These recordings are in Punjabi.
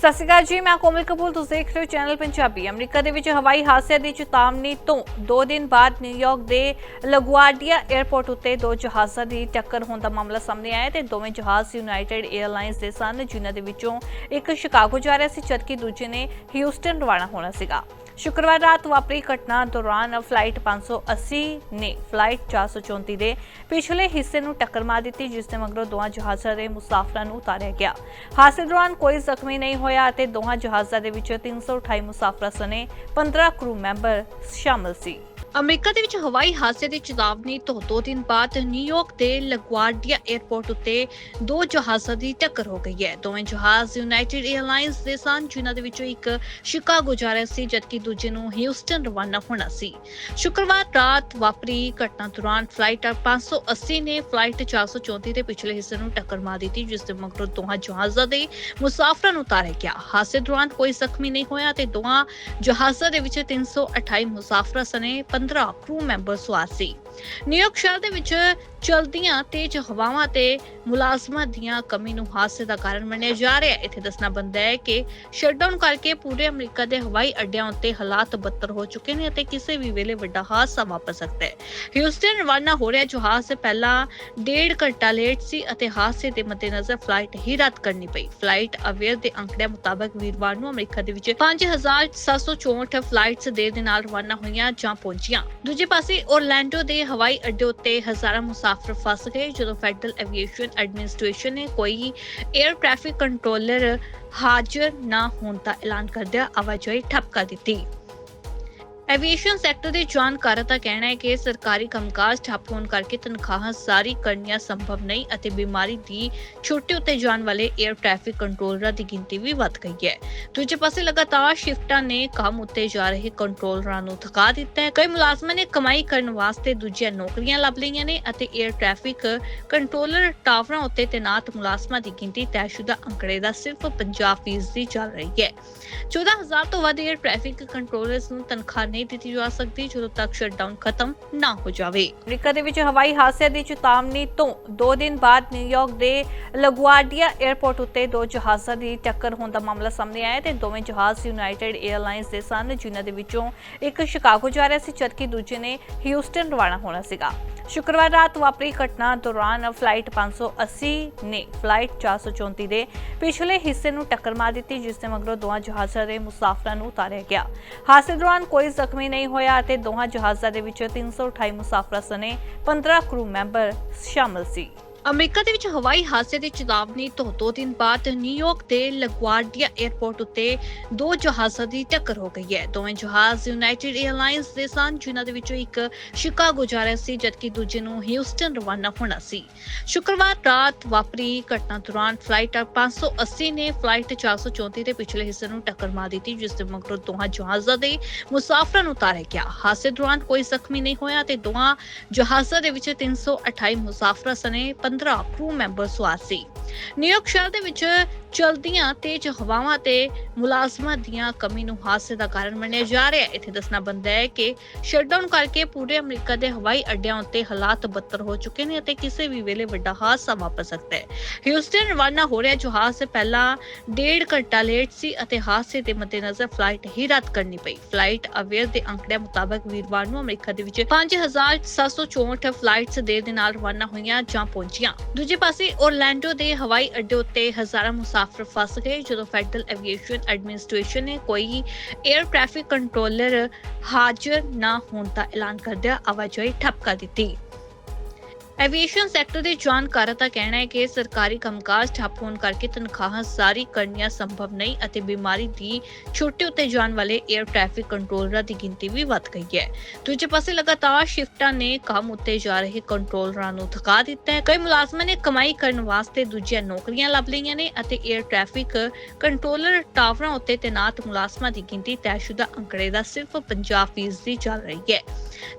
ਸਤਿ ਸ਼੍ਰੀ ਅਕਾਲ ਜੀ, ਮੈਂ ਕੋਮਲ ਕਪੂਰ, ਤੁਸੀਂ ਦੇਖ ਰਹੇ ਹੋ ਚੈਨਲ ਪੰਜਾਬੀ। ਅਮਰੀਕਾ ਦੇ ਵਿੱਚ ਹਵਾਈ ਹਾਦਸੇ ਦੀ ਚੇਤਾਵਨੀ ਤੋਂ 2 ਦਿਨ ਬਾਅਦ ਨਿਊਯਾਰਕ ਦੇ ਲਗੁਆਰਡੀਆ 에ਅਰਪੋਰਟ ਉੱਤੇ ਦੋ ਜਹਾਜ਼ਾਂ ਦੀ ਟੱਕਰ ਹੋਣ ਦਾ ਮਾਮਲਾ ਸਾਹਮਣੇ ਆਇਆ ਹੈ ਤੇ ਦੋਵੇਂ ਜਹਾਜ਼ ਯੂਨਾਈਟਿਡ 에ਅਰਲਾਈਨਸ ਦੇ ਸਨ, ਜਿਨ੍ਹਾਂ ਦੇ ਵਿੱਚੋਂ ਇੱਕ ਸ਼ਿਕਾਗੋ ਜਾ ਰਿਹਾ ਸੀ, ਜਦਕਿ ਦੂਜੇ ਨੇ ਹਿਊਸਟਨ ਰਵਾਨਾ ਹੋਣਾ ਸੀਗਾ। ਸ਼ੁੱਕਰਵਾਰ ਰਾਤ ਵਾਪਰੀ ਘਟਨਾ ਦੌਰਾਨ ਫਲਾਈਟ 580 ਨੇ ਫਲਾਈਟ 434 ਦੇ ਪਿਛਲੇ ਹਿੱਸੇ ਨੂੰ ਟੱਕਰ ਮਾਰ ਦਿੱਤੀ, ਜਿਸ ਦੇ ਮਗਰੋਂ ਦੋਹਾਂ ਜਹਾਜ਼ਾਂ ਦੇ ਮੁਸਾਫਰਾਂ ਨੂੰ ਉਤਾਰਿਆ ਗਿਆ। ਹਾਦਸੇ ਦੌਰਾਨ ਕੋਈ ਜ਼ਖਮੀ ਨਹੀਂ ਹੋਇਆ ਅਤੇ ਦੋਹਾਂ ਜਹਾਜ਼ਾਂ ਦੇ ਵਿੱਚ 328 ਮੁਸਾਫਰਾਂ ਸਣੇ 15 ਕਰੂ ਮੈਂਬਰ ਸ਼ਾਮਲ ਸੀ। ਅਮਰੀਕਾ ਦੇ ਵਿੱਚ ਹਵਾਈ ਹਾਦਸੇ ਦੀ ਚੇਤਾਵਨੀ ਤੋਂ ਦੋ ਦਿਨ ਬਾਅਦ ਨਿਊਯਾਰਕ ਦੇ ਲਗਵਾਰਡੀਆ 에ਅਰਪੋਰਟ ਉੱਤੇ ਦੋ ਜਹਾਜ਼ਾਂ ਦੀ ਟੱਕਰ ਹੋ ਗਈ ਹੈ। ਦੋਵੇਂ ਜਹਾਜ਼ ਯੂਨਾਈਟਿਡ 에ਅਰਲਾਈਨਸ ਦੇ ਸਨ, ਜਿਨ੍ਹਾਂ ਦੇ ਵਿੱਚੋਂ ਇੱਕ ਸ਼ਿਕਾਗੋ ਜਾ ਰਿਹਾ ਸੀ, ਜਦਕਿ ਦੂਜੇ ਨੂੰ ਹਿਊਸਟਨ ਰਵਾਨਾ ਹੋਣਾ ਸੀ। ਸ਼ੁੱਕਰਵਾਰ ਰਾਤ ਵਾਪਰੀ ਘਟਨਾ ਦੌਰਾਨ ਫਲਾਈਟ 580 ਨੇ ਫਲਾਈਟ 434 ਦੇ ਪਿਛਲੇ ਹਿੱਸੇ ਨੂੰ ਟੱਕਰ ਮਾਰ ਦਿੱਤੀ, ਜਿਸ ਦੇ ਮਗਰੋਂ ਦੋਹਾਂ ਜਹਾਜ਼ਾਂ ਦੇ ਮੁਸਾਫਰਾਂ ਨੂੰ ਉਤਾਰਿਆ ਗਿਆ। ਹਾਦਸੇ ਦੌਰਾਨ ਕੋਈ ਜ਼ਖਮੀ ਨਹੀਂ ਹੋਇਆ ਤੇ ਦੋਹਾਂ ਜਹਾਜ਼ਾਂ ਦੇ ਵਿੱਚ 328 ਮੁਸਾਫਰਾਂ ਸਣੇ 15 ਕਰੂ ਮੈਂਬਰ ਸਵਾਰ ਸੀ। ਨਿਊਯਾਰਕ ਸ਼ਹਿਰ ਦੇ ਵਿੱਚ ਚਲਦੀਆਂ ਤੇਜ਼ ਹਵਾਵਾਂ ਤੇ ਮੁਲਾਜ਼ਮਾਂ ਦੀਆਂ ਕਮੀ ਨੂੰ ਹਾਦਸੇ ਦਾ ਕਾਰਨ ਮੰਨਿਆ ਜਾ ਰਿਹਾ ਹੈ। ਇੱਥੇ ਦੱਸਣਾ ਬੰਦਾ ਹੈ ਕਿ ਸ਼ਟਡਾਊਨ ਕਰਕੇ ਪੂਰੇ ਅਮਰੀਕਾ ਦੇ ਹਵਾਈ ਅੱਡਿਆਂ ਉੱਤੇ ਹਾਲਾਤ ਬੱਤਰ ਹੋ ਚੁੱਕੇ ਨੇ ਅਤੇ ਕਿਸੇ ਵੀ ਵੇਲੇ ਵੱਡਾ ਹਾਦਸਾ ਵਾਪਰ ਸਕਦਾ ਹੈ। ਹਿਊਸਟਨ ਰਵਾਨਾ ਹੋ ਰਿਹਾ ਜਹਾਜ਼ ਸੇ ਪਹਿਲਾਂ ਡੇਢ ਘੰਟਾ ਲੇਟ ਸੀ ਅਤੇ ਹਾਦਸੇ ਦੇ ਮੱਦੇਨਜ਼ਰ ਫਲਾਈਟ ਹੀ ਰੱਦ ਕਰਨੀ ਪਈ। ਫਲਾਈਟ ਅਵੇਅਰ ਦੇ ਅੰਕੜਿਆਂ ਮੁਤਾਬਕ ਵੀਰਵਾਰ ਨੂੰ ਅਮਰੀਕਾ ਦੇ ਵਿੱਚ 5764 ਫਲਾਈਟਸ ਦੇਰ ਦੇ ਨਾਲ ਰਵਾਨਾ ਹੋਈਆਂ ਜਾਂ ਪਹੁੰਚੀਆਂ। ਦੂਜੇ ਪਾਸੇ ਓਰਲੈਂਡੋ ਦੇ ਹਵਾਈ ਅੱਡੇ ਉੱਤੇ ਹਜ਼ਾਰਾਂ ਮੁਸਾਫਰ ਫਸ ਗਏ ਜਦੋਂ ਫੈਡਰਲ ਐਵੀਏਸ਼ਨ ਐਡਮਿਨਿਸਟ੍ਰੇਸ਼ਨ ਨੇ ਕੋਈ 에ਅਰ ਟ੍ਰੈਫਿਕ ਕੰਟਰੋਲਰ ਹਾਜ਼ਰ ਨਾ ਹੋਣ ਦਾ ਐਲਾਨ ਕਰਦਿਆਂ ਆਵਾਜਾਈ ਠੱਪ ਕਰ ਦਿੱਤੀ। ਐਵੀਏਸ਼ਨ ਸੈਕਟਰ ਦੇ ਜਾਣਕਾਰਾਂ ਦਾ ਕਹਿਣਾ ਹੈ ਕਿ ਸਰਕਾਰੀ ਕੰਮਕਾਜ ਠੱਪ ਹੋਣ ਕਰਕੇ ਤਨਖਾਹਾਂ ਸਾਰੀ ਕਰਨੀਆਂ ਸੰਭਵ ਨਹੀਂ ਅਤੇ ਬਿਮਾਰੀ ਦੀ ਛੁੱਟੀ ਉੱਤੇ ਜਾਣ ਵਾਲੇ 에ਅਰ ਟ੍ਰੈਫਿਕ ਕੰਟਰੋਲਰਾਂ ਦੀ ਗਿਣਤੀ ਵੀ ਵੱਧ ਗਈ ਹੈ। ਦੂਜੇ ਪਾਸੇ ਲਗਾਤਾਰ ਸ਼ਿਫਟਾਂ ਨੇ ਕੰਮ ਉੱਤੇ ਜਾ ਰਹੇ ਕੰਟਰੋਲਰਾਂ ਨੂੰ ਥਕਾ ਦਿੱਤਾ ਹੈ। ਕਈ ਮੁਲਾਜ਼ਮਾਂ ਨੇ ਕਮਾਈ ਕਰਨ ਵਾਸਤੇ ਦੂਜੀਆਂ ਨੌਕਰੀਆਂ ਲੱਭ ਲਈਆਂ ਨੇ ਅਤੇ 에ਅਰ ਟ੍ਰੈਫਿਕ ਕੰਟਰੋਲਰ ਟਾਵਰਾਂ ਉੱਤੇ ਤੈਨਾਤ ਮੁਲਾਜ਼ਮਾਂ ਦੀ ਗਿਣਤੀ ਤੈਅਸ਼ੁਦਾ ਅੰਕੜੇ ਦਾ ਸਿਰਫ 50% ਫੀਸਦੀ ਚੱਲ ਰਹੀ ਹੈ। 14000 ਤੋਂ ਵੱਧ 에ਅਰ ਟ੍ਰੈਫਿਕ ਕੰਟਰੋਲਰਸ ਨੂੰ ਤਨਖਾਹ ਨਹੀਂ ਦਿੱਤੀ ਜਾ ਸਕਦੀ ਜਦੋਂ ਤੱਕ ਸ਼ਟਡਾਊਨ ਖਤਮ ਨਾ ਹੋ ਜਾਵੇ। ਅਮਰੀਕਾ ਦੇ ਵਿੱਚ ਹਵਾਈ ਹਾਦਸੇ ਦੀ ਚੇਤਾਵਨੀ ਤੋਂ 2 ਦਿਨ ਬਾਅਦ ਨਿਊਯਾਰਕ ਦੇ ਲਗੁਆਰਡੀਆ 에ਅਰਪੋਰਟ ਉੱਤੇ ਦੋ ਜਹਾਜ਼ਾਂ ਦੀ ਟੱਕਰ ਹੋਣ ਦਾ ਮਾਮਲਾ ਸਾਹਮਣੇ ਆਇਆ ਤੇ ਦੋਵੇਂ ਜਹਾਜ਼ ਯੂਨਾਈਟਿਡ 에ਅਰਲਾਈਨਸ ਦੇ ਸਨ, ਜਿਨ੍ਹਾਂ ਦੇ ਵਿੱਚੋਂ ਇੱਕ ਸ਼ਿਕਾਗੋ ਜਾ ਰਿਹਾ ਸੀ, ਜਦਕਿ ਦੂਜੇ ਨੇ ਹਿਊਸਟਨ, ਰਵਾਨਾ ਹੋਣਾ ਸੀਗਾ। ਸ਼ੁੱਕਰਵਾਰ ਰਾਤ ਵਾਪਰੀ ਘਟਨਾ ਦੌਰਾਨ ਫਲਾਈਟ 580 ਨੇ ਫਲਾਈਟ 434 ਦੇ ਪਿਛਲੇ ਹਿੱਸੇ ਨੂੰ ਟੱਕਰ ਮਾਰ ਦਿੱਤੀ, ਜਿਸ ਦੇ ਮਗਰੋਂ ਦੋਵਾਂ ਜਹਾਜ਼ਾਂ ਦੇ ਮੁਸਾਫਰਾਂ ਨੂੰ ਉਤਾਰਿਆ ਗਿਆ। ਹਾਦਸੇ ਦੌਰਾਨ ਕੋਈ ਜ਼ਖਮੀ ਨਹੀਂ ਹੋਇਆ ਅਤੇ ਦੋਹਾਂ ਜਹਾਜ਼ਾਂ ਦੇ ਵਿੱਚ 328 ਮੁਸਾਫਰਾਂ ਸਣੇ 15 ਕਰੂ ਮੈਂਬਰ ਸ਼ਾਮਲ ਸੀ। ਅਮਰੀਕਾ ਦੇ ਵਿੱਚ ਹਵਾਈ ਹਾਦਸੇ ਦੀ ਚੇਤਾਵਨੀ ਤੋਂ ਦੋ ਦਿਨ ਬਾਅਦ ਨਿਊਯਾਰਕ ਦੇ ਲਗਵਾਰਡੀਆ 에ਅਰਪੋਰਟ ਉੱਤੇ ਦੋ ਜਹਾਜ਼ਾਂ ਦੀ ਟੱਕਰ ਹੋ ਗਈ ਹੈ। ਦੋਵੇਂ ਜਹਾਜ਼ ਯੂਨਾਈਟਿਡ 에ਅਰਲਾਈਨਸ ਦੇ ਸਨ, ਜਿਨ੍ਹਾਂ ਦੇ ਵਿੱਚੋਂ ਇੱਕ ਸ਼ਿਕਾਗੋ ਜਾ ਰਿਹਾ ਸੀ, ਜਦਕਿ ਦੂਜੇ ਨੂੰ ਹਿਊਸਟਨ, ਰਵਾਨਾ ਹੋਣਾ ਸੀ। ਸ਼ੁੱਕਰਵਾਰ ਰਾਤ ਵਾਪਰੀ ਘਟਨਾ ਦੌਰਾਨ ਫਲਾਈਟ 580 ਨੇ ਫਲਾਈਟ 434 ਦੇ ਪਿਛਲੇ ਹਿੱਸੇ ਨੂੰ ਟੱਕਰ ਮਾਰ ਦਿੱਤੀ, ਜਿਸ ਦੇ ਮਗਰੋਂ ਦੋਹਾਂ ਜਹਾਜ਼ਾਂ ਦੇ ਮੁਸਾਫਰਾਂ ਨੂੰ ਉਤਾਰਿਆ ਗਿਆ। ਹਾਦਸੇ ਦੌਰਾਨ ਕੋਈ ਜ਼ਖਮੀ ਨਹੀਂ ਹੋਇਆ ਤੇ ਦੋਹਾਂ ਜਹਾਜ਼ਾਂ ਦੇ ਵਿੱਚ 328 ਮੁਸਾਫਰਾਂ ਸਣੇ 15 ਕਰੂ ਮੈਂਬਰ ਸਵਾਰ ਸੀ। ਨਿਊਯਾਰਕ ਸ਼ਹਿਰ ਦੇ ਵਿੱਚ ਚਲਦੀਆਂ ਤੇਜ਼ ਹਵਾਵਾਂ ਤੇ ਮੁਲਾਜ਼ਮਾਂ ਦੀਆਂ ਕਮੀ ਨੂੰ ਹਾਦਸੇ ਦਾ ਕਾਰਨ ਮੰਨਿਆ ਜਾ ਰਿਹਾ ਹੈ। ਇੱਥੇ ਦੱਸਣਾ ਬੰਦਾ ਹੈ ਕਿ ਸ਼ਟਡਾਊਨ ਕਰਕੇ ਪੂਰੇ ਅਮਰੀਕਾ ਦੇ ਹਵਾਈ ਅੱਡਿਆਂ ਉੱਤੇ ਹਾਲਾਤ ਬੱਤਰ ਹੋ ਚੁੱਕੇ ਨੇ ਅਤੇ ਕਿਸੇ ਵੀ ਵੇਲੇ ਵੱਡਾ ਹਾਦਸਾ ਵਾਪਰ ਸਕਦਾ ਹੈ। ਹਿਊਸਟਨ ਰਵਾਨਾ ਹੋ ਰਿਹਾ ਜਹਾਜ਼ ਸੇ ਪਹਿਲਾਂ ਡੇਢ ਘੰਟਾ ਲੇਟ ਸੀ ਅਤੇ ਹਾਦਸੇ ਦੇ ਮੱਦੇਨਜ਼ਰ ਫਲਾਈਟ ਹੀ ਰੱਦ ਕਰਨੀ ਪਈ। ਫਲਾਈਟ ਅਵੇਅਰ ਦੇ ਅੰਕੜਿਆਂ ਮੁਤਾਬਕ ਵੀਰਵਾਰ ਨੂੰ ਅਮਰੀਕਾ ਦੇ ਵਿੱਚ 5764 ਫਲਾਈਟਸ ਦੇਰ ਦੇ ਨਾਲ ਰਵਾਨਾ ਹੋਈਆਂ ਜਾਂ ਪਹੁੰਚੀਆਂ। ਦੂਜੇ ਪਾਸੇ ਓਰਲੈਂਡੋ ਦੇ ਹਵਾਈ ਅੱਡੇ ਉੱਤੇ ਹਜ਼ਾਰਾਂ ਮੁਸਾਫਰ ਫਸ ਗਏ, ਜਦੋਂ ਫੈਡਰਲ ਐਵੀਏਸ਼ਨ ਐਡਮਿਨਿਸਟ੍ਰੇਸ਼ਨ ਨੇ ਕੋਈ 에ਅਰ ਟ੍ਰੈਫਿਕ ਕੰਟਰੋਲਰ ਹਾਜ਼ਰ ਨਾ ਹੋਣ ਦਾ ਐਲਾਨ ਕਰਦਿਆਂ ਆਵਾਜਾਈ ਠੱਪ ਕਰ ਦਿੱਤੀ। ਐਵੀਏਸ਼ਨ ਸੈਕਟਰ ਦੇ ਜਾਣਕਾਰਾਂ ਦਾ ਕਹਿਣਾ ਹੈ ਕਿ ਸਰਕਾਰੀ ਕੰਮਕਾਜ ਠੱਪ ਹੋਣ ਕਰਕੇ ਤਨਖਾਹਾਂ ਸਾਰੀ ਕਰਨੀਆਂ ਸੰਭਵ ਨਹੀਂ ਅਤੇ ਬਿਮਾਰੀ ਦੀ ਛੁੱਟੀ ਉੱਤੇ ਜਾਣ ਵਾਲੇ 에ਅਰ ਟ੍ਰੈਫਿਕ ਕੰਟਰੋਲਰਾਂ ਦੀ ਗਿਣਤੀ ਵੀ ਵੱਧ ਗਈ ਹੈ। ਦੂਜੇ ਪਾਸੇ ਲਗਾਤਾਰ ਸ਼ਿਫਟਾਂ ਨੇ ਕੰਮ ਉੱਤੇ ਜਾ ਰਹੇ ਕੰਟਰੋਲਰਾਂ ਨੂੰ ਥਕਾ ਦਿੱਤਾ ਹੈ। ਕਈ ਮੁਲਾਜ਼ਮਾਂ ਨੇ ਕਮਾਈ ਕਰਨ ਵਾਸਤੇ ਦੂਜੀਆਂ ਨੌਕਰੀਆਂ ਲੱਭ ਲਈਆਂ ਨੇ ਅਤੇ 에ਅਰ ਟ੍ਰੈਫਿਕ ਕੰਟਰੋਲਰ ਟਾਵਰਾਂ ਉੱਤੇ ਤੈਨਾਤ ਮੁਲਾਜ਼ਮਾਂ ਦੀ ਗਿਣਤੀ ਤੈਅਸ਼ੁਦਾ ਅੰਕੜੇ ਦਾ ਸਿਰਫ 50% ਚੱਲ ਰਹੀ ਹੈ।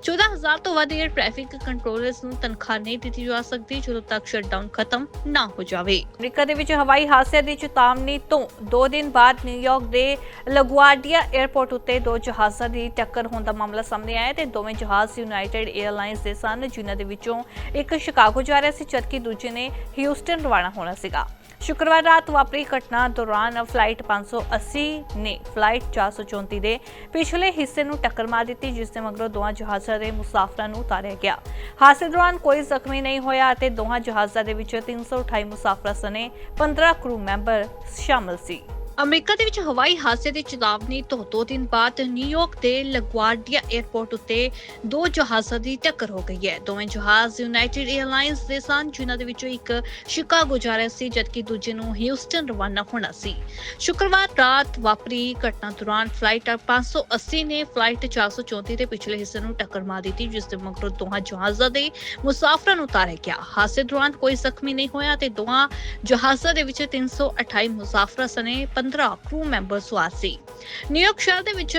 14000 ਤੋਂ ਵੱਧ 에ਅਰ ਟ੍ਰੈਫਿਕ ਕੰਟਰੋਲਰਸ ਨੂੰ ਤਨਖਾਹ ਨਹੀਂ ਦਿੱਤੀ ਜਾ ਸਕਦੀ ਜਦੋਂ ਤੱਕ ਸ਼ਟਡਾਊਨ ਖਤਮ ਨਾ ਹੋ ਜਾਵੇ। ਅਮਰੀਕਾ ਦੇ ਵਿੱਚ ਹਵਾਈ ਹਾਦਸੇ ਦੀ ਚੇਤਾਵਨੀ ਤੋਂ 2 ਦਿਨ ਬਾਅਦ ਨਿਊਯਾਰਕ ਦੇ ਲਗੁਆਰਡੀਆ 에ਅਰਪੋਰਟ ਉੱਤੇ ਦੋ ਜਹਾਜ਼ਾਂ ਦੀ ਟੱਕਰ ਹੋਣ ਦਾ ਮਾਮਲਾ ਸਾਹਮਣੇ ਆਇਆ ਤੇ ਦੋਵੇਂ ਜਹਾਜ਼ ਯੂਨਾਈਟਿਡ 에ਅਰਲਾਈਨਸ ਦੇ ਸਨ, ਜਿਨ੍ਹਾਂ ਦੇ ਵਿੱਚੋਂ ਇੱਕ ਸ਼ਿਕਾਗੋ ਜਾ ਰਿਹਾ ਸੀ, ਜਦਕਿ ਦੂਜੇ ਨੇ ਹਿਊਸਟਨ ਰਵਾਨਾ ਹੋਣਾ ਸੀਗਾ। ਸ਼ੁੱਕਰਵਾਰ ਰਾਤ ਵਾਪਰੀ ਘਟਨਾ ਦੌਰਾਨ ਫਲਾਈਟ 580 ਨੇ ਫਲਾਈਟ 434 ਦੇ ਪਿਛਲੇ ਹਿੱਸੇ ਨੂੰ ਟੱਕਰ ਮਾਰ ਦਿੱਤੀ, ਜਿਸ ਦੇ ਮਗਰੋਂ ਦੋਹਾਂ ਜਹਾਜ਼ਾਂ ਦੇ ਮੁਸਾਫਰਾਂ ਨੂੰ ਉਤਾਰਿਆ ਗਿਆ। ਹਾਦਸੇ ਦੌਰਾਨ ਕੋਈ ਜ਼ਖਮੀ ਨਹੀਂ ਹੋਇਆ ਅਤੇ ਦੋਹਾਂ ਜਹਾਜ਼ਾਂ ਦੇ ਵਿੱਚ 328 ਮੁਸਾਫਰਾਂ ਸਣੇ 15 ਕਰੂ ਮੈਂਬਰ ਸ਼ਾਮਲ ਸੀ। ਅਮਰੀਕਾ ਦੇ ਵਿੱਚ ਹਵਾਈ ਹਾਦਸੇ ਦੀ ਚੇਤਾਵਨੀ ਤੋਂ ਦੋ ਦਿਨ ਬਾਅਦ ਨਿਊਯਾਰਕ ਦੇ ਲਗਵਾਰਡੀਆ 에ਅਰਪੋਰਟ ਉੱਤੇ ਦੋ ਜਹਾਜ਼ਾਂ ਦੀ ਟੱਕਰ ਹੋ ਗਈ ਹੈ। ਦੋਵੇਂ ਜਹਾਜ਼ ਯੂਨਾਈਟਿਡ 에ਅਰਲਾਈਨਸ ਦੇ ਸਨ, ਜਿਨ੍ਹਾਂ ਦੇ ਵਿੱਚੋਂ ਇੱਕ ਸ਼ਿਕਾਗੋ ਜਾ ਰਿਹਾ ਸੀ, ਜਦਕਿ ਦੂਜੇ ਨੂੰ ਹਿਊਸਟਨ ਰਵਾਨਾ ਹੋਣਾ ਸੀ। ਸ਼ੁੱਕਰਵਾਰ ਰਾਤ ਵਾਪਰੀ ਘਟਨਾ ਦੌਰਾਨ ਫਲਾਈਟ 580 ਨੇ ਫਲਾਈਟ 434 ਦੇ ਪਿਛਲੇ ਹਿੱਸੇ ਨੂੰ ਟੱਕਰ ਮਾਰ ਦਿੱਤੀ, ਜਿਸ ਦੇ ਮਗਰੋਂ ਦੋਹਾਂ ਜਹਾਜ਼ਾਂ ਦੇ ਮੁਸਾਫਰਾਂ ਨੂੰ ਉਤਾਰਿਆ ਗਿਆ। ਹਾਦਸੇ ਦੌਰਾਨ ਕੋਈ ਜ਼ਖਮੀ ਨਹੀਂ ਹੋਇਆ ਤੇ ਦੋਹਾਂ ਜਹਾਜ਼ਾਂ ਦੇ ਵਿੱਚ 328 ਮੁਸਾਫਰਾਂ ਸਣੇ 15 ਕਰੂ ਮੈਂਬਰ ਸਵਾਰ ਸੀ ਨਿਊਯਾਰਕ ਸ਼ਹਿਰ ਦੇ ਵਿੱਚ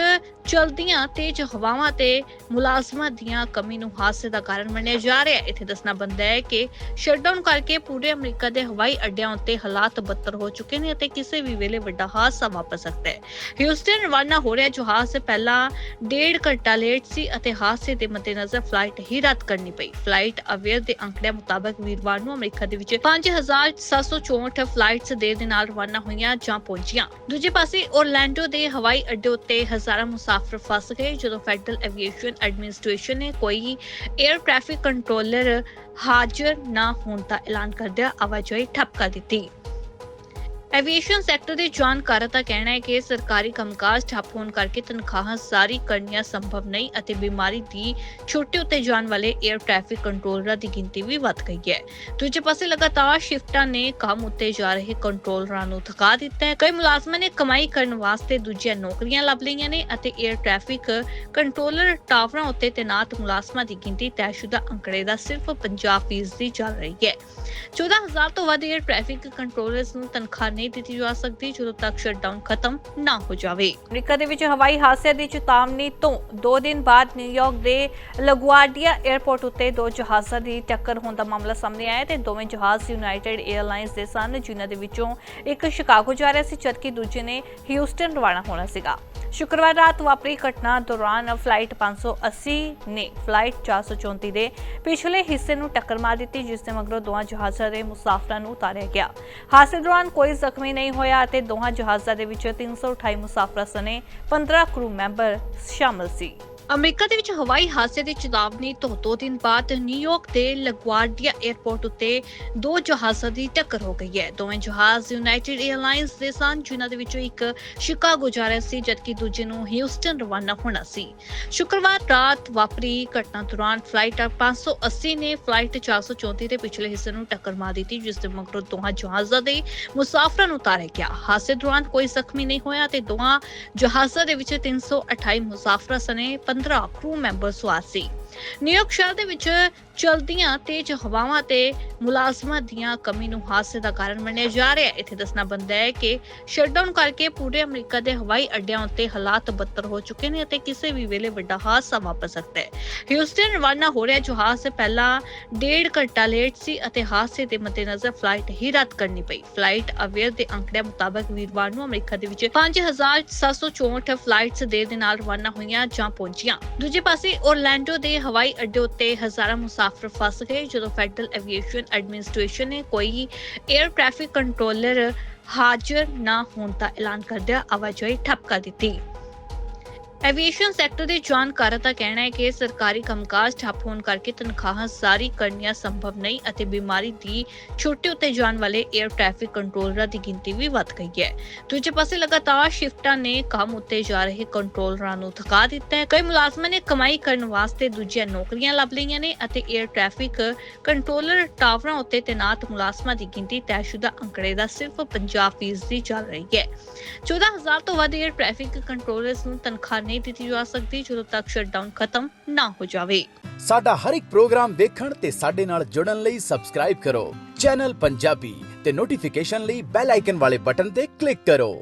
ਚਲਦੀਆਂ ਤੇਜ਼ ਹਵਾਵਾਂ ਤੇ ਮੁਲਾਜ਼ਮਾਂ ਦੀਆਂ ਕਮੀ ਨੂੰ ਹਾਦਸੇ ਦਾ ਕਾਰਨ ਮੰਨਿਆ ਜਾ ਰਿਹਾ ਹੈ। ਇੱਥੇ ਦੱਸਣਾ ਬੰਦਾ ਹੈ ਕਿ ਸ਼ਟਡਾਊਨ ਕਰਕੇ ਪੂਰੇ ਅਮਰੀਕਾ ਦੇ ਹਵਾਈ ਅੱਡਿਆਂ ਉੱਤੇ ਹਾਲਾਤ ਬੱਤਰ ਹੋ ਚੁੱਕੇ ਨੇ ਅਤੇ ਕਿਸੇ ਵੀ ਵੇਲੇ ਵੱਡਾ ਹਾਦਸਾ ਵਾਪਰ ਸਕਦਾ ਹੈ। ਹਿਊਸਟਨ ਰਵਾਨਾ ਹੋ ਰਿਹਾ ਜਹਾਜ਼ ਸੇ ਪਹਿਲਾਂ ਡੇਢ ਘੰਟਾ ਲੇਟ ਸੀ ਅਤੇ ਹਾਦਸੇ ਦੇ ਮੱਦੇਨਜ਼ਰ ਫਲਾਈਟ ਹੀ ਰੱਦ ਕਰਨੀ ਪਈ। ਫਲਾਈਟ ਅਵੇਅਰ ਦੇ ਅੰਕੜਿਆਂ ਮੁਤਾਬਕ ਵੀਰਵਾਰ ਨੂੰ ਅਮਰੀਕਾ ਦੇ ਵਿੱਚ 5764 ਫਲਾਈਟਸ ਦੇਰ ਦੇ ਨਾਲ ਰਵਾਨਾ ਹੋਈਆਂ ਜਾਂ ਪਹੁੰਚੀਆਂ। ਦੂਜੇ ਪਾਸੇ, ਓਰਲੈਂਡੋ ਦੇ ਹਵਾਈ ਅੱਡੇ ਉੱਤੇ ਹਜ਼ਾਰਾਂ ਮੁਸਾਫਰ ਫਸ ਗਏ, ਜਦੋਂ ਫੈਡਰਲ ਐਵੀਏਸ਼ਨ ਐਡਮਿਨਿਸਟ੍ਰੇਸ਼ਨ ਨੇ ਕੋਈ 에ਅਰ ਟ੍ਰੈਫਿਕ ਕੰਟਰੋਲਰ ਹਾਜ਼ਰ ਨਾ ਹੋਣ ਦਾ ਐਲਾਨ ਕਰਦਿਆਂ ਆਵਾਜਾਈ ਠੱਪ ਕਰ ਦਿੱਤੀ। ਐਵੀਏਸ਼ਨ ਸੈਕਟਰ ਦੇ ਜਾਣਕਾਰਾਂ ਦਾ ਕਹਿਣਾ ਹੈ ਕਿ ਸਰਕਾਰੀ ਕੰਮਕਾਜ ਠੱਪ ਹੋਣ ਕਰਕੇ ਤਨਖਾਹਾਂ ਸਾਰੀ ਕਰਨੀਆਂ ਸੰਭਵ ਨਹੀਂ ਅਤੇ ਬਿਮਾਰੀ ਦੀ ਛੁੱਟੀ ਉੱਤੇ ਜਾਣ ਵਾਲੇ 에ਅਰ ਟ੍ਰੈਫਿਕ ਕੰਟਰੋਲਰਾਂ ਦੀ ਗਿਣਤੀ ਵੀ ਵੱਧ ਗਈ ਹੈ। ਦੂਜੇ ਪਾਸੇ ਲਗਾਤਾਰ ਸ਼ਿਫਟਾਂ ਨੇ ਕੰਮ ਉੱਤੇ ਜਾ ਰਹੇ ਕੰਟਰੋਲਰਾਂ ਨੂੰ ਥਕਾ ਦਿੱਤਾ ਹੈ। ਕਈ ਮੁਲਾਜ਼ਮਾਂ ਨੇ ਕਮਾਈ ਕਰਨ ਵਾਸਤੇ ਦੂਜੀਆਂ ਨੌਕਰੀਆਂ ਲੱਭ ਲਈਆਂ ਨੇ ਅਤੇ 에ਅਰ ਟ੍ਰੈਫਿਕ ਕੰਟਰੋਲਰ ਟਾਵਰਾਂ ਉੱਤੇ ਤੈਨਾਤ ਮੁਲਾਜ਼ਮਾਂ ਦੀ ਗਿਣਤੀ ਤੈਅਸ਼ੁਦਾ ਅੰਕੜੇ ਦਾ ਸਿਰਫ 50% ਦੀ ਚੱਲ ਰਹੀ ਹੈ। 14000 ਤੋਂ ਵੱਧ 에ਅਰ ਟ੍ਰੈਫਿਕ ਕੰਟਰੋਲਰਸ ਨੂੰ ਤਨਖਾਹ ਨਹੀਂ ਦਿੱਤੀ ਜਾ ਸਕਦੀ ਜਦੋਂ ਤੱਕ ਸ਼ਟਡਾਊਨ ਖਤਮ ਨਾ ਹੋ ਜਾਵੇ। ਅਮਰੀਕਾ ਦੇ ਵਿੱਚ ਹਵਾਈ ਹਾਦਸੇ ਦੀ ਚੇਤਾਵਨੀ ਤੋਂ 2 ਦਿਨ ਬਾਅਦ ਨਿਊਯਾਰਕ ਦੇ ਲਗੁਆਰਡੀਆ 에ਅਰਪੋਰਟ ਉੱਤੇ ਦੋ ਜਹਾਜ਼ਾਂ ਦੀ ਟੱਕਰ ਹੋਣ ਦਾ ਮਾਮਲਾ ਸਾਹਮਣੇ ਆਇਆ ਤੇ ਦੋਵੇਂ ਜਹਾਜ਼ ਯੂਨਾਈਟਿਡ 에ਅਰਲਾਈਨਸ ਦੇ ਸਨ, ਜਿਨ੍ਹਾਂ ਦੇ ਵਿੱਚੋਂ ਇੱਕ ਸ਼ਿਕਾਗੋ ਜਾ ਰਿਹਾ ਸੀ, ਜਦਕਿ ਦੂਜੇ ਨੇ ਹਿਊਸਟਨ, ਰਵਾਨਾ ਹੋਣਾ ਸੀਗਾ। ਸ਼ੁੱਕਰਵਾਰ ਰਾਤ ਵਾਪਰੀ ਘਟਨਾ ਦੌਰਾਨ ਫਲਾਈਟ 580 ਨੇ ਫਲਾਈਟ 434 ਦੇ ਪਿਛਲੇ ਹਿੱਸੇ ਨੂੰ ਟੱਕਰ ਮਾਰ ਦਿੱਤੀ, ਜਿਸ ਦੇ ਮਗਰੋਂ ਦੋਹਾਂ ਜਹਾਜ਼ਾਂ ਦੇ ਮੁਸਾਫਰਾਂ ਨੂੰ ਉਤਾਰਿਆ ਗਿਆ। ਹਾਦਸੇ ਦੌਰਾਨ ਕੋਈ ਜ਼ਖਮੀ ਨਹੀਂ ਹੋਇਆ ਅਤੇ ਦੋਹਾਂ ਜਹਾਜ਼ਾਂ ਦੇ ਵਿੱਚ 328 ਮੁਸਾਫਰਾਂ ਸਣੇ 15 ਕਰੂ ਮੈਂਬਰ ਸ਼ਾਮਲ ਸੀ। ਅਮਰੀਕਾ ਦੇ ਵਿੱਚ ਹਵਾਈ ਹਾਦਸੇ ਦੀ ਚੇਤਾਵਨੀ ਤੋਂ ਦੋ ਦਿਨ ਬਾਅਦ ਨਿਊਯਾਰਕ ਦੇ ਲਗਵਾਰਡੀਆ 에ਅਰਪੋਰਟ ਉੱਤੇ ਦੋ ਜਹਾਜ਼ਾਂ ਦੀ ਟੱਕਰ ਹੋ ਗਈ ਹੈ। ਦੋਵੇਂ ਜਹਾਜ਼ ਯੂਨਾਈਟਿਡ 에ਅਰਲਾਈਨਸ ਦੇ ਸਨ, ਜਿਨ੍ਹਾਂ ਦੇ ਵਿੱਚੋਂ ਇੱਕ ਸ਼ਿਕਾਗੋ ਜਾ ਰਿਹਾ ਸੀ, ਜਦਕਿ ਦੂਜੇ ਨੂੰ ਹਿਊਸਟਨ ਰਵਾਨਾ ਹੋਣਾ ਸੀ। ਸ਼ੁੱਕਰਵਾਰ ਰਾਤ ਵਾਪਰੀ ਘਟਨਾ ਦੌਰਾਨ ਫਲਾਈਟ 580 ਨੇ ਫਲਾਈਟ 434 ਦੇ ਪਿਛਲੇ ਹਿੱਸੇ ਨੂੰ ਟੱਕਰ ਮਾਰ ਦਿੱਤੀ, ਜਿਸ ਦੇ ਮਗਰੋਂ ਦੋਹਾਂ ਜਹਾਜ਼ਾਂ ਦੇ ਮੁਸਾਫਰਾਂ ਨੂੰ ਉਤਾਰਿਆ ਗਿਆ। ਹਾਦਸੇ ਦੌਰਾਨ ਕੋਈ ਜ਼ਖਮੀ ਨਹੀਂ ਹੋਇਆ ਤੇ ਦੋਹਾਂ ਜਹਾਜ਼ਾਂ ਦੇ ਵਿੱਚ 328 ਮੁਸਾਫਰਾਂ ਸਣੇ 15 ਕਰੂ ਮੈਂਬਰ ਸਵਾਰ ਸੀ ਨਿਊਯਾਰਕ ਸ਼ਹਿਰ ਦੇ ਵਿੱਚ ਚਲਦੀਆਂ ਤੇਜ਼ ਹਵਾਵਾਂ ਤੇ ਮੁਲਾਜ਼ਮਾਂ ਦੀਆਂ ਕਮੀ ਨੂੰ ਹਾਦਸੇ ਦਾ ਕਾਰਨ ਮੰਨਿਆ ਜਾ ਰਿਹਾ ਹੈ। ਇੱਥੇ ਦੱਸਣਾ ਬੰਦਾ ਹੈ ਕਿ ਸ਼ਟਡਾਊਨ ਕਰਕੇ ਪੂਰੇ ਅਮਰੀਕਾ ਦੇ ਹਵਾਈ ਅੱਡਿਆਂ ਉੱਤੇ ਹਾਲਾਤ ਬੱਤਰ ਹੋ ਚੁੱਕੇ ਨੇ ਅਤੇ ਕਿਸੇ ਵੀ ਵੇਲੇ ਵੱਡਾ ਹਾਦਸਾ ਵਾਪਰ ਸਕਦਾ ਹੈ। ਹਿਊਸਟਨ ਰਵਾਨਾ ਹੋ ਰਿਹਾ ਜਹਾਜ਼ ਸੇ ਪਹਿਲਾਂ ਡੇਢ ਘੰਟਾ ਲੇਟ ਸੀ ਅਤੇ ਹਾਦਸੇ ਦੇ ਮੱਦੇਨਜ਼ਰ ਫਲਾਈਟ ਹੀ ਰੱਦ ਕਰਨੀ ਪਈ। ਫਲਾਈਟ ਅਵੇਅਰ ਦੇ ਅੰਕੜਿਆਂ ਮੁਤਾਬਕ ਵੀਰਵਾਰ ਨੂੰ ਅਮਰੀਕਾ ਦੇ ਵਿੱਚ 5764 ਫਲਾਈਟਸ ਦੇਰ ਦੇ ਨਾਲ ਰਵਾਨਾ ਹੋਈਆਂ ਜਾਂ ਪਹੁੰਚੀਆਂ। ਦੂਜੇ ਪਾਸੇ, ਓਰਲੈਂਡੋ ਦੇ ਹਵਾਈ ਅੱਡੇ ਉੱਤੇ ਹਜ਼ਾਰਾਂ ਮੁਸਾਫਰ ਫਸ ਗਏ, ਜਦੋਂ ਫੈਡਰਲ ਐਵੀਏਸ਼ਨ ਐਡਮਿਨਿਸਟ੍ਰੇਸ਼ਨ ਨੇ ਕੋਈ 에ਅਰ ਟ੍ਰੈਫਿਕ ਕੰਟਰੋਲਰ ਹਾਜ਼ਰ ਨਾ ਹੋਣ ਦਾ ਐਲਾਨ ਕਰਦਿਆਂ ਆਵਾਜਾਈ ਠੱਪ ਕਰ ਦਿੱਤੀ। ਐਵੀਏਸ਼ਨ ਸੈਕਟਰ ਦੇ ਜਾਣਕਾਰ ਦਾ ਕਹਿਣਾ ਹੈ ਕਿ ਸਰਕਾਰੀ ਕੰਮਕਾਜ ਠੱਪ ਹੋਣ ਕਰਕੇ ਤਨਖਾਹਾਂ ਸਾਰੀ ਕਰਨੀਆਂ ਸੰਭਵ ਨਹੀਂ ਅਤੇ ਬਿਮਾਰੀ ਦੀ ਛੁੱਟੀ ਉੱਤੇ ਜਾਣ ਵਾਲੇ 에ਅਰ ਟ੍ਰੈਫਿਕ ਕੰਟਰੋਲਰਾਂ ਦੀ ਗਿਣਤੀ ਵੀ ਵੱਧ ਗਈ ਹੈ। ਦੂਜੇ ਪਾਸੇ ਲਗਾਤਾਰ ਸ਼ਿਫਟਾਂ ਨੇ ਕੰਮ ਉੱਤੇ ਜਾ ਰਹੇ ਕੰਟਰੋਲਰਾਂ ਨੂੰ ਥਕਾ ਦਿੱਤਾ ਹੈ। ਕਈ ਮੁਲਾਜ਼ਮਾਂ ਨੇ ਕਮਾਈ ਕਰਨ ਵਾਸਤੇ ਦੂਜੀਆਂ ਨੌਕਰੀਆਂ ਲੱਭ ਲਈਆਂ ਨੇ ਅਤੇ 에ਅਰ ਟ੍ਰੈਫਿਕ ਕੰਟਰੋਲਰ ਟਾਵਰਾਂ ਉੱਤੇ ਤੈਨਾਤ ਮੁਲਾਜ਼ਮਾਂ ਦੀ ਗਿਣਤੀ ਤੈਅਸ਼ੁਦਾ ਅੰਕੜੇ ਦਾ ਸਿਰਫ 50% ਚੱਲ ਰਹੀ ਹੈ। 14000 ਤੋਂ ਵੱਧ 에ਅਰ ਟ੍ਰੈਫਿਕ ਕੰਟਰੋਲਰਸ ਨੂੰ ਤਨਖਾਹ ਨਹੀਂ ਦਿੱਤੀ ਜਾ ਸਕਦੀ ਜਦੋਂ ਤੱਕ ਸ਼ਟਡਾਊਨ ਖਤਮ ਨਾ ਹੋ ਜਾਵੇ। ਸਾਡਾ ਹਰ ਇੱਕ ਪ੍ਰੋਗਰਾਮ ਦੇਖਣ ਤੇ ਸਾਡੇ ਨਾਲ ਜੁੜਨ ਲਈ ਸਬਸਕ੍ਰਾਈਬ ਕਰੋ। ਚੈਨਲ ਪੰਜਾਬੀ ਤੇ ਨੋਟੀਫਿਕੇਸ਼ਨ ਲਈ ਬੈਲ ਆਈਕਨ ਵਾਲੇ ਬਟਨ ਤੇ ਕਲਿੱਕ ਕਰੋ।